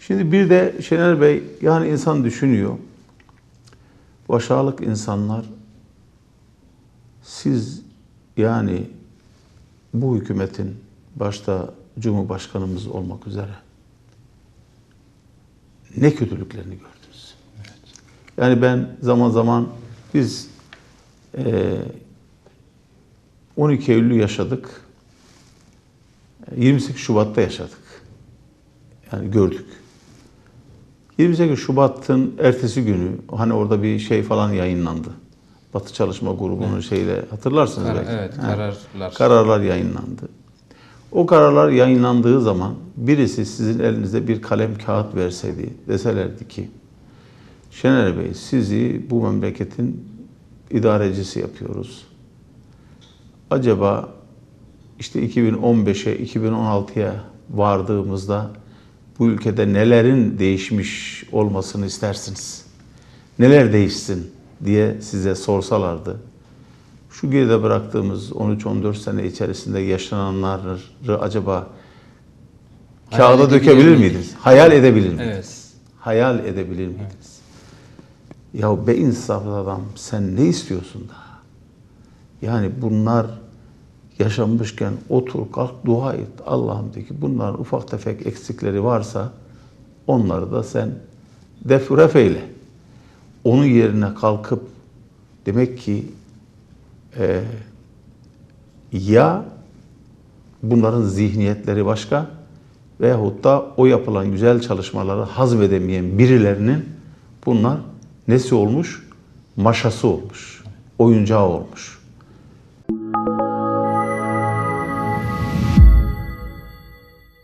Şimdi bir de Şener Bey yani insan düşünüyor. Bu aşağılık insanlar siz yani bu hükümetin başta Cumhurbaşkanımız olmak üzere ne kötülüklerini gördünüz. Yani ben zaman zaman biz eee 12 Eylül'ü yaşadık. 28 Şubat'ta yaşadık. Yani gördük. 28 Şubat'ın ertesi günü hani orada bir şey falan yayınlandı. Batı Çalışma Grubu'nun şeyle hatırlarsınız Kar- belki. evet, kararlar. Kararlar yayınlandı. O kararlar yayınlandığı zaman birisi sizin elinize bir kalem kağıt verseydi, deselerdi ki Şener Bey sizi bu memleketin idarecisi yapıyoruz. Acaba işte 2015'e, 2016'ya vardığımızda bu ülkede nelerin değişmiş olmasını istersiniz? Neler değişsin diye size sorsalardı. Şu geride bıraktığımız 13-14 sene içerisinde yaşananları acaba Hayal kağıda dökebilir miydik? miydiniz? Hayal edebilir miydiniz? Evet. Hayal edebilir miydiniz? Ya be insaflı adam sen ne istiyorsun daha? Yani bunlar yaşanmışken otur kalk dua et. Allah'ım de ki bunların ufak tefek eksikleri varsa onları da sen defref eyle. Onun yerine kalkıp demek ki e, ya bunların zihniyetleri başka veyahut da o yapılan güzel çalışmaları hazmedemeyen birilerinin bunlar nesi olmuş? Maşası olmuş, oyuncağı olmuş.